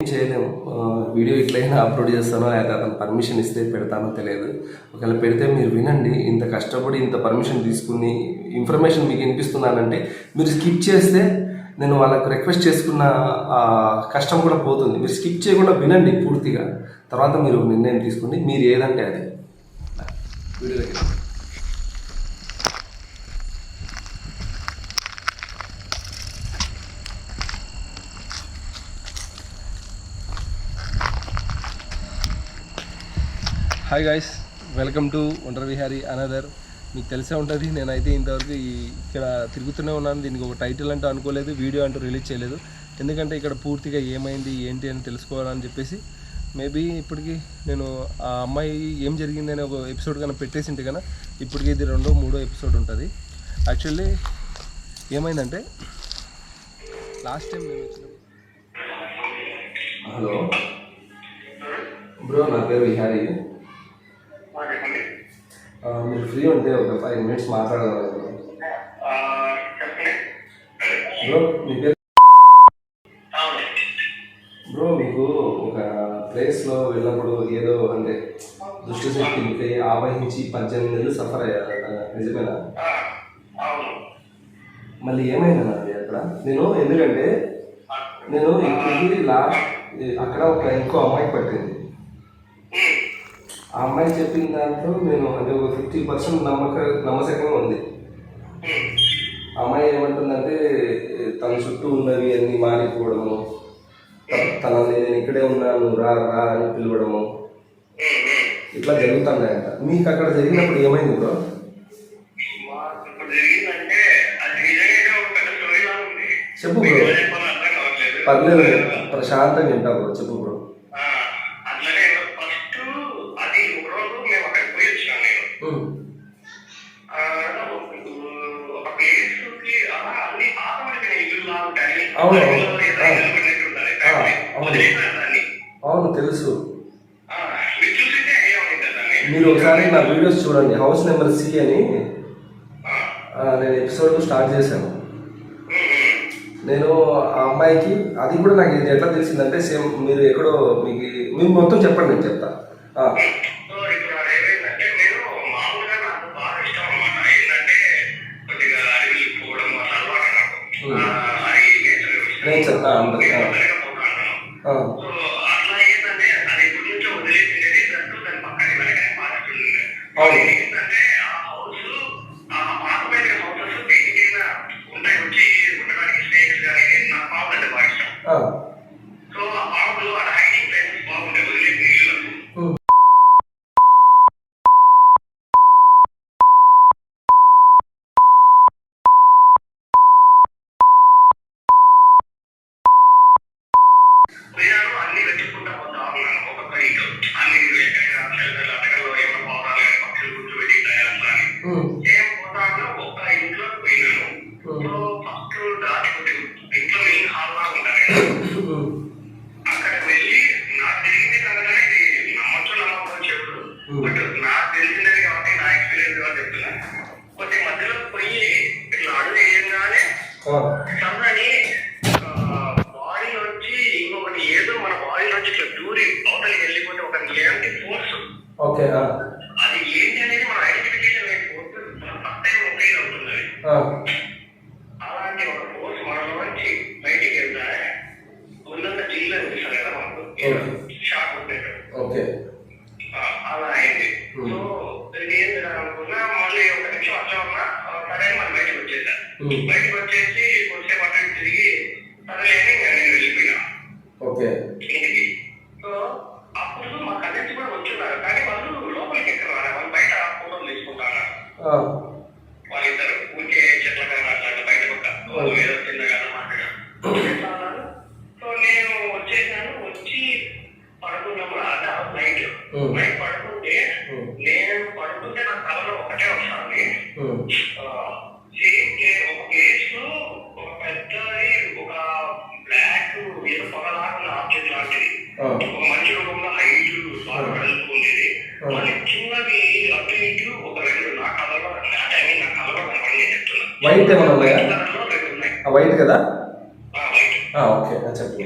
చేయలేము. Video ఇట్లయినా upload చేస్తానో లేదా అతను పర్మిషన్ ఇస్తే పెడతానో తెలియదు. ఒకవేళ పెడితే మీరు వినండి ఇంత కష్టపడి ఇంత పర్మిషన్ తీసుకుని ఇన్ఫర్మేషన్ మీకు వినిపిస్తున్నానంటే మీరు స్కిప్ చేస్తే నేను వాళ్ళకు రిక్వెస్ట్ చేసుకున్న కష్టం కూడా పోతుంది. మీరు స్కిప్ చేయకుండా వినండి పూర్తిగా. తర్వాత మీరు నిర్ణయం తీసుకోండి. మీరు ఏదంటే అది. వీడియోకి hi guys welcome to wonder Vihari another మీకు తెలిసే ఉంటుంది. నేనైతే ఇంతవరకు ఈ ఇక్కడ తిరుగుతూనే ఉన్నాను. దీనికి ఒక టైటిల్ అంటూ అనుకోలేదు వీడియో అంటూ రిలీజ్ చేయలేదు. ఎందుకంటే ఇక్కడ పూర్తిగా ఏమైంది ఏంటి అని తెలుసుకోవాలని చెప్పేసి మేబీ ఇప్పటికి నేను ఆ అమ్మాయి ఏం జరిగింది అనే ఒక ఎపిసోడ్ కన్నా పెట్టేసింటే కన్నా ఇప్పటికి ఇది రెండో మూడో ఎపిసోడ్ ఉంటుంది. యాక్చువల్లీ ఏమైందంటే లాస్ట్ టైం నేను వచ్చిన హలో బ్రో నా పేరు విహారీ. మీరు ఫ్రీ ఉంటే ఒక ఫైవ్ మినిట్స్ మాట్లాడగలరు? బ్రో మీ పేరు? బ్రో మీకు ఒక ప్లేస్లో వెళ్ళినప్పుడు ఏదో అంటే దుష్ట శక్తికి ఆవహించి పద్దెనిమిది నెలలు సఫర్ అయ్యారట నిజమేనా? మళ్ళీ ఏమైందన్న అది అక్కడ? నేను ఎందుకంటే నేను ఇప్పటికి లాస్ట్ అక్కడ ఒక ఇంకో అమ్మాయి పట్టింది. ఆ అమ్మాయి చెప్పిన దాంట్లో నేను అంటే ఒక ఫిఫ్టీ పర్సెంట్ నమ్మక నమ్మశకంగా ఉంది. ఆ అమ్మాయి ఏమంటుందంటే తన చుట్టూ ఉన్నవి అన్ని మారిపోవడము. త- తనని నేను ఇక్కడే ఉన్నాను రా రా అని పిలవడము. ఇట్లా జరుగుతున్నాయంట. మీకు అక్కడ జరిగినప్పుడు ఏమైంది బ్రో? చెప్పు బ్రో. పర్లేదు ప్రశాంతంగా వింటా బ్రో. చెప్పు బ్రో. అవును. అవును. అవును తెలుసు. మీరు ఒకసారి నా వీడియోస్ చూడండి. హౌస్ నెంబర్ సి అని. నేను ఎపిసోడ్ స్టార్ట్ చేశాను. నేను ఆ అమ్మాయికి అది కూడా నాకు ఇది ఎట్లా తెలిసిందంటే సేమ్ మీరు ఎక్కడో మీకు మీరు మొత్తం చెప్పండి నేను చెప్తా. Nature, ఆ, ఉంటుంది, ఆ. uh, వైట్ ఏమైనా ఉన్నాయా? వైట్ కదా? ఓకే చెప్పండి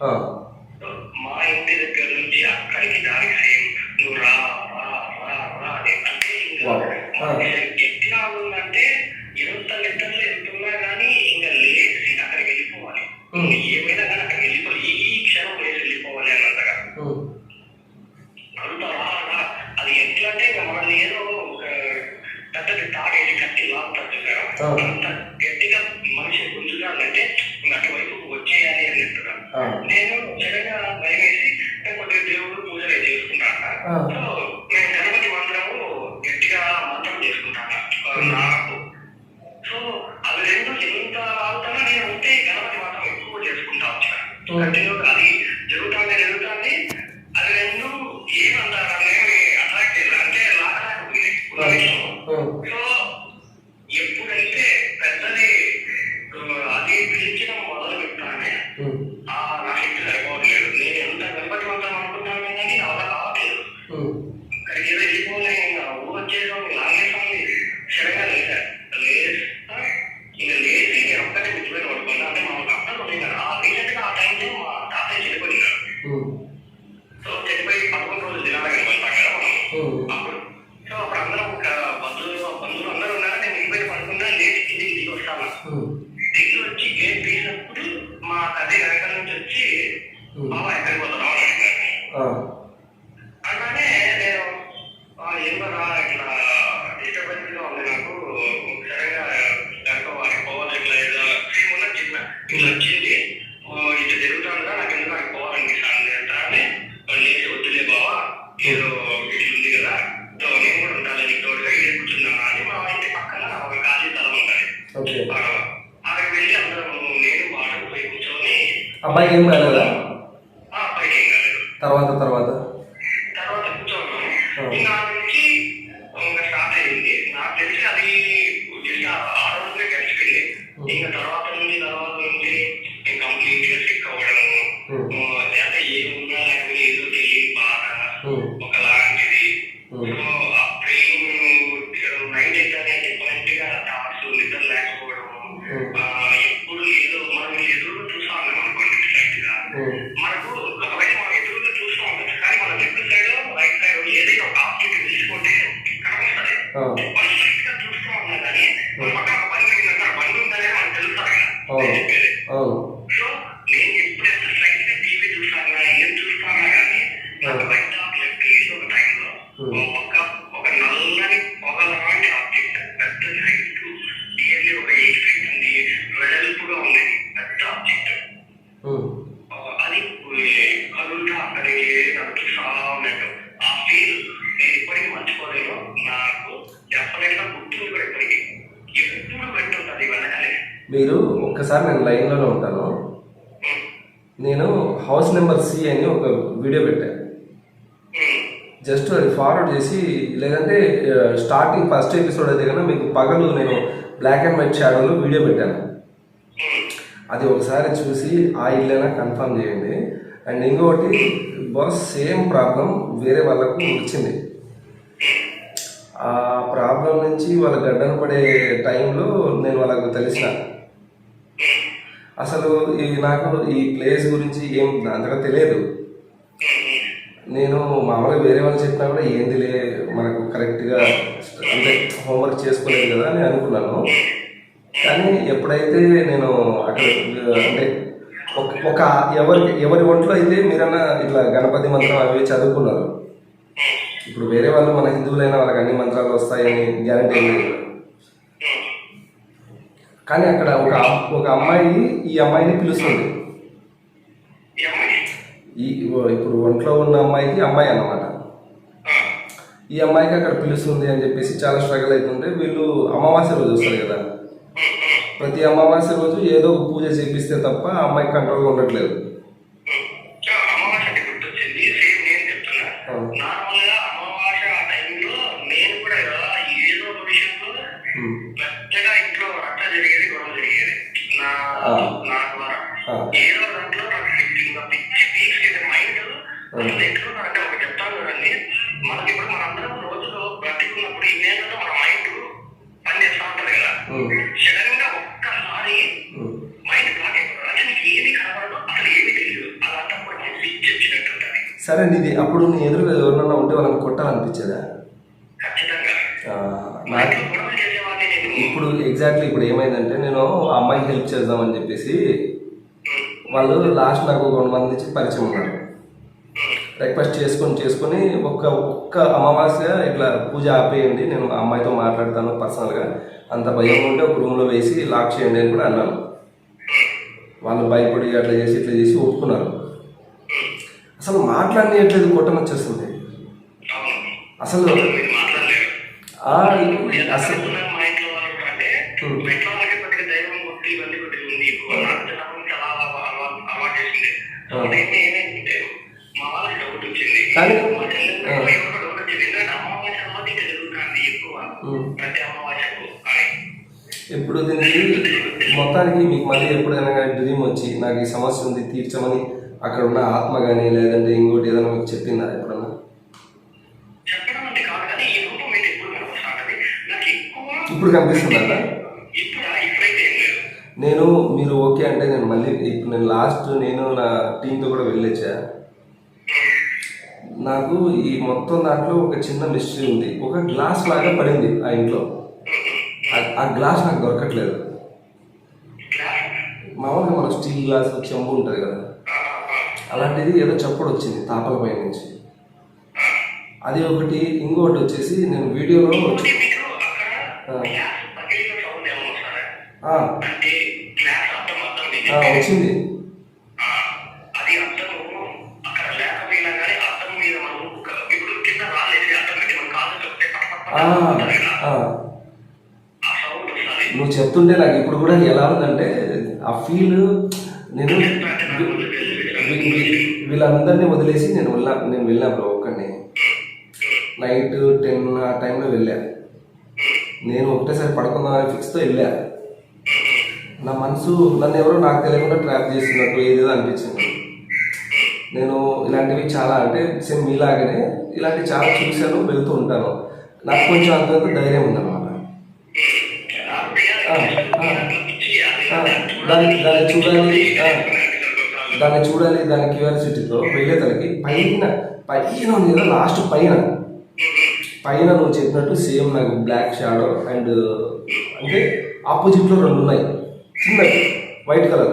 Oh. Yeah. వచ్చేసి ఇట్లా జరుగుతుండగా నాకు ఎందుకు నాకు పోవాలనిపిస్తుంది అని వాళ్ళు వద్దులే బావా ఏదో ఇట్లా ఉంది కదా నేను కూడా ఉంటాను నీకు తోడుగా ఇదే కూర్చున్నాను అని మా ఇంటి పక్కన ఒక ఖాళీ స్థలం ఉంటుంది. అక్కడికి వెళ్ళి అందరూ నేను వాడకు పోయి కూర్చొని అబ్బాయి ఏం కాదు. స్టార్టింగ్ ఫస్ట్ ఎపిసోడ్ అయితే కనుక మీకు పగలు నేను బ్లాక్ అండ్ వైట్ షాడోలో వీడియో పెట్టాను. అది ఒకసారి చూసి ఆ ఇల్లైనా కన్ఫర్మ్ చేయండి. అండ్ ఇంకొకటి బాస్ సేమ్ ప్రాబ్లం వేరే వాళ్ళకు వచ్చింది. ఆ ప్రాబ్లం నుంచి వాళ్ళ గడ్డను పడే టైంలో నేను వాళ్ళకు తెలిసిన. అసలు ఈ నాకు ఈ ప్లేస్ గురించి ఏం అంతగా తెలియదు. నేను మామూలుగా వేరే వాళ్ళు చెప్పినా కూడా ఏందిలే మనకు కరెక్ట్గా అంటే హోంవర్క్ చేసుకోలేదు కదా అని అనుకున్నాను. కానీ ఎప్పుడైతే నేను అక్కడ అంటే ఒక ఎవరి ఎవరి ఒంట్లో అయితే మీరన్నా ఇట్లా గణపతి మంత్రం అవి చదువుకున్నారు. ఇప్పుడు వేరే వాళ్ళు మన హిందువులైన వాళ్ళకి అన్ని మంత్రాలు వస్తాయని గ్యారంటీ లేదు. కానీ అక్కడ ఒక ఒక అమ్మాయి ఈ అమ్మాయిని పిలుస్తుంది. ఈ ఇప్పుడు ఒంట్లో ఉన్న అమ్మాయికి అమ్మాయి అన్నమాట. ఈ అమ్మాయికి అక్కడ పిలుస్తుంది అని చెప్పేసి చాలా స్ట్రగుల్ అవుతుంటే వీళ్ళు అమావాస్య రోజు వస్తారు కదా. ప్రతి అమావాస్య రోజు ఏదో ఒక పూజ చేపిస్తే తప్ప అమ్మాయికి కంట్రోల్గా ఉండట్లేదు. సరే నీది అప్పుడు నీ ఎదురుగా ఎవరన్నా ఉంటే వాళ్ళని కొట్టాలనిపించేదా? ఇప్పుడు ఎగ్జాక్ట్లీ ఇప్పుడు ఏమైందంటే నేను ఆ అమ్మాయికి హెల్ప్ చేద్దామని చెప్పేసి వాళ్ళు లాస్ట్ నాకు ఒక మంది నుంచి పరిచయం ఉన్నారు. రిక్వెస్ట్ చేసుకొని చేసుకొని ఒక్క ఒక్క అమావాస్య ఇట్లా పూజ ఆపేయండి నేను ఆ అమ్మాయితో మాట్లాడతాను పర్సనల్గా. అంత భయం ఉంటే ఒక రూమ్లో వేసి లాక్ చేయండి అని కూడా అన్నాను. వాళ్ళు భయపడి అట్లా చేసి ఇట్లా చేసి ఒప్పుకున్నారు. అసలు మాట్లాడనీయట్లేదు కొట్టం వచ్చేస్తుంది. అసలు అసలు కానీ- ఇప్పుడు దీనికి మొత్తానికి మీకు మళ్ళీ ఎప్పుడైనా డ్రీమ్ వచ్చి నాకు ఈ సమస్య ఉంది తీర్చమని అక్కడ ఉన్న ఆత్మ కానీ లేదంటే ఇంకోటి ఏదైనా మీకు చెప్పిందా ఎప్పుడన్నా? ఇప్పుడు కనిపిస్తుందా? నేను మీరు ఓకే అంటే నేను మళ్ళీ ఇప్పుడు నేను లాస్ట్ నేను నా టీంతో కూడా వెళ్ళొచ్చా? నాకు ఈ మొత్తం దాంట్లో ఒక చిన్న మిస్టరీ ఉంది. ఒక గ్లాస్ లాగా పడింది ఆ ఇంట్లో. ఆ- గ్లాస్ నాకు దొరకట్లేదు. మామూలుగా మన స్టీల్ గ్లాస్ చెంబు ఉంటుంది కదా. అలాంటిది ఏదో చప్పుడు వచ్చింది తాపల పై నుంచి. అది ఒకటి ఇంకొకటి వచ్చేసి నేను వీడియోలో వచ్చింది. నువ్వు చెప్తుంటే నాకు ఇప్పుడు కూడా ఎలా ఉందంటే ఆ ఫీల్ నేను వీళ్ళందరినీ వదిలేసి నేను వెళ్ళా నేను వెళ్ళా బ్రో ఒక్కడిని. నైట్ టెన్ ఆ టైంలో వెళ్ళా. నేను ఒకటేసారి పడుకుందామని ఫిక్స్తో వెళ్ళా. నా మనసు నన్ను ఎవరో నాకు తెలియకుండా ట్రాప్ చేస్తున్నట్టు ఏదేదో అనిపించింది. నేను ఇలాంటివి చాలా అంటే సేమ్ మీలాగానే ఇలాంటివి చాలా చూశాను వెళ్తూ ఉంటాను. నాకు కొంచెం అంతంత ధైర్యం ఉందన్నమాట. దాన్ని దాన్ని చూడాలి దాన్ని చూడాలి దాని క్యూరియాసిటీతో వెళ్ళేతలకి పైన పైన ఉంది కదా లాస్ట్ పైన. పైన నువ్వు చెప్పినట్టు సేమ్ నాకు బ్లాక్ షాడో అండ్ అంటే ఆపోజిట్లో రెండు ఉన్నాయి. చిన్నవి వైట్ కలర్.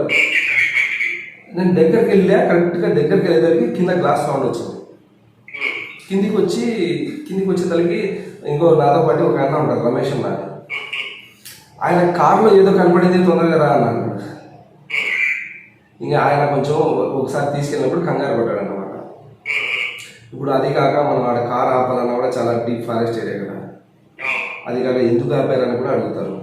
నేను దగ్గరికి వెళ్ళా కరెక్ట్గా దగ్గరికి వెళ్ళేదానికి కింద గ్లాస్ సౌండ్ వచ్చింది. కిందికి వచ్చి కిందికి వచ్చేసరికి ఇంకో నాతో పాటు ఒక అన్న ఉంటారు రమేష్ అన్న. ఆయన కారులో ఏదో కనపడింది తొందరగా రా అన్నాడు. ఇంకా ఆయన కొంచెం ఒకసారి తీసుకెళ్ళినప్పుడు కంగారు పడ్డాడు అన్నమాట ఇప్పుడు అది కాక మనం ఆడ కార్ ఆపాలన్నా కూడా చాలా డీప్ ఫారెస్ట్ ఏరియా కదా. అది కాక ఎందుకు ఆపారని కూడా అడుగుతారు.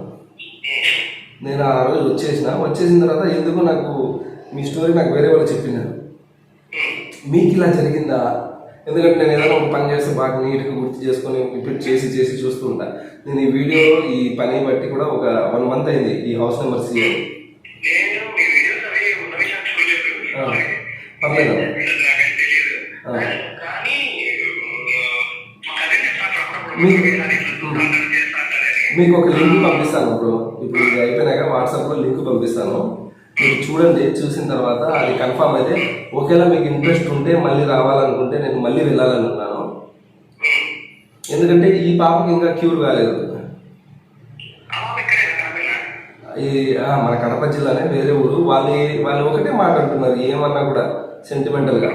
నేను ఆ రోజు వచ్చేసిన వచ్చేసిన తర్వాత ఎందుకు నాకు మీ స్టోరీ నాకు వేరే వాళ్ళు చెప్పినారు. మీకు ఇలా జరిగిందా? ఎందుకంటే నేను ఏదైనా ఒక పని చేస్తే బాగా నీట్గా గుర్తు చేసుకొని రిపీట్ చేసి చేసి చూస్తూ ఉంటా. నేను ఈ వీడియో ఈ పని బట్టి కూడా ఒక వన్ మంత్ అయింది ఈ హౌస్ నెంబర్ సి మీకు ఒక లింక్ పంపిస్తాను ఇప్పుడు ఇప్పుడు ఇది అయిపోయినాక వాట్సాప్లో లింక్ పంపిస్తాను. మీరు చూడండి చూసిన తర్వాత అది కన్ఫామ్ అయితే ఒకవేళ మీకు ఇంట్రెస్ట్ ఉంటే మళ్ళీ రావాలనుకుంటే నేను మళ్ళీ వెళ్ళాలనుకున్నాను. ఎందుకంటే ఈ పాపకి ఇంకా క్యూర్ కాలేదు. ఈ మన కడప జిల్లానే వేరే ఊరు. వాళ్ళు వాళ్ళు ఒకటే మాట అంటున్నారు ఏమన్నా కూడా సెంటిమెంటల్గా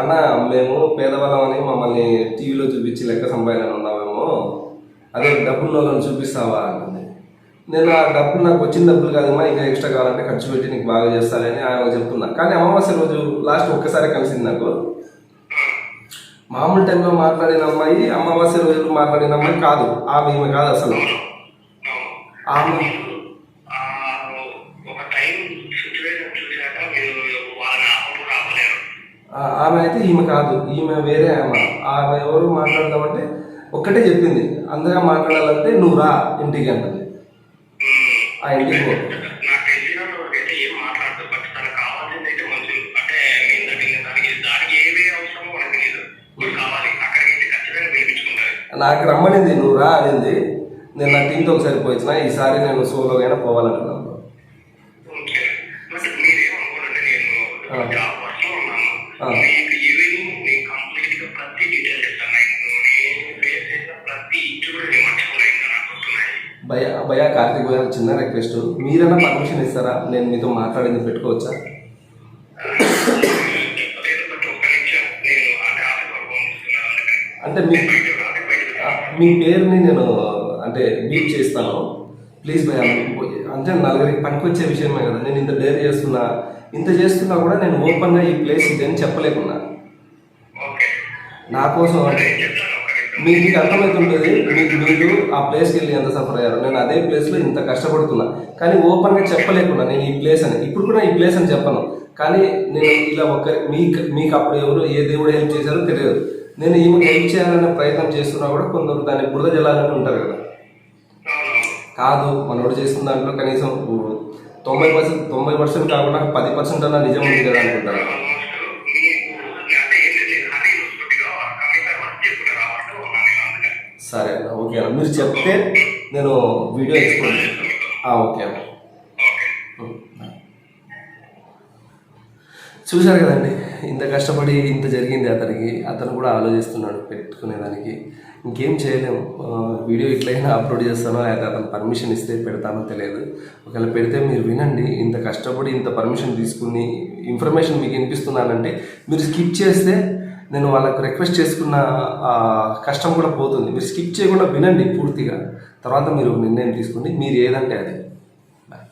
అన్న మేము పేదవాళ్ళం అని మమ్మల్ని టీవీలో చూపించి లెక్క సంపాదన ఉన్నాం అదే డబ్బుల్లో చూపిస్తావా అంటుంది. నేను ఆ డబ్బులు నాకు వచ్చిన డబ్బులు కాదమ్మా ఇంకా ఎక్స్ట్రా కావాలంటే ఖర్చు పెట్టి నీకు బాగా చేస్తానని ఆమె చెప్తున్నా. కానీ అమావాస్య రోజు లాస్ట్ ఒక్కసారి కలిసింది నాకు. మామూలు టైంలో మాట్లాడిన అమ్మాయి అమావాస్య రోజులు మాట్లాడిన అమ్మాయి కాదు. ఆమె ఈమె కాదు అసలు. ఆమె ఆమె అయితే ఈమె కాదు. ఈమె వేరే ఆమె. ఆమె ఎవరు మాట్లాడదామంటే ఒక్కటే చెప్పింది. అందగా మాట్లాడాలంటే నువ్వు రా ఇంటికి అంటుంది. ఆ ఇంటికి పో. నాకు రమ్మనింది నువ్వు రా అనింది. నేను నా టీంతో ఒకసారి పోయించిన ఈసారి నేను సోలోగా పోవాలనుకున్నాను మీరేమనుకోండి నేను భయ కార్తీక్ భయ చిన్న రిక్వెస్ట్ మీరైనా పర్మిషన్ ఇస్తారా? నేను మీతో మాట్లాడింది పెట్టుకోవచ్చా? అంటే మీ మీ పేరుని నేను అంటే బీట్ చేస్తాను. ప్లీజ్ భయ అంటే నలుగురికి పనికొచ్చే విషయమే కదా. నేను ఇంత డేర్ చేస్తున్నా. ఇంత చేస్తున్నా కూడా నేను ఓపెన్గా ఈ ప్లేస్ ఇది అని చెప్పలేకున్నా నా కోసం అంటే మీకు మీకు అర్థమవుతుంటుంది మీకు మీరు ఆ ప్లేస్కి వెళ్ళి ఎంత సఫర్ అయ్యారు. నేను అదే ప్లేస్లో ఇంత కష్టపడుతున్నా. కానీ ఓపెన్గా చెప్పలేకున్నా నేను ఈ ప్లేస్ అని. ఇప్పుడు కూడా ఈ ప్లేస్ అని చెప్పను. కానీ నేను ఇలా ఒక మీకు మీకు అప్పుడు ఎవరు ఏ దేవుడు హెల్ప్ చేశారో తెలియదు. నేను ఈమె హెల్ప్ చేయాలనే ప్రయత్నం చేస్తున్నా కూడా కొందరు దాన్ని బురద జల్లాలని ఉంటారు కదా. కాదు మనోడు చేస్తున్న దాంట్లో కనీసం తొంభై పర్సెంట్ తొంభై పర్సెంట్ కాకుండా పది పర్సెంట్ అన్న నిజం ఉంది కదా అనుకుంటారు. సరే అన్న ఓకే అన్న. మీరు చెప్తే నేను వీడియో ఎక్స్పోర్ట్ ఓకే అన్న. చూశారు కదండి ఇంత కష్టపడి ఇంత జరిగింది అతనికి. అతను కూడా ఆలోచిస్తున్నాడు పెట్టుకునేదానికి. ఇంకేం చేయలేము. వీడియో ఇట్లయినా అప్లోడ్ చేస్తానో లేకపోతే అతను పర్మిషన్ ఇస్తే పెడతానో తెలియదు. ఒకవేళ పెడితే మీరు వినండి ఇంత కష్టపడి ఇంత పర్మిషన్ తీసుకుని ఇన్ఫర్మేషన్ మీకు వినిపిస్తున్నానంటే మీరు స్కిప్ చేస్తే నేను వాళ్ళకు రిక్వెస్ట్ చేసుకున్న కష్టం కూడా పోతుంది. మీరు స్కిప్ చేయకుండా వినండి పూర్తిగా. తర్వాత మీరు నిర్ణయం తీసుకోండి. మీరు ఏదంటే అది. బాయ్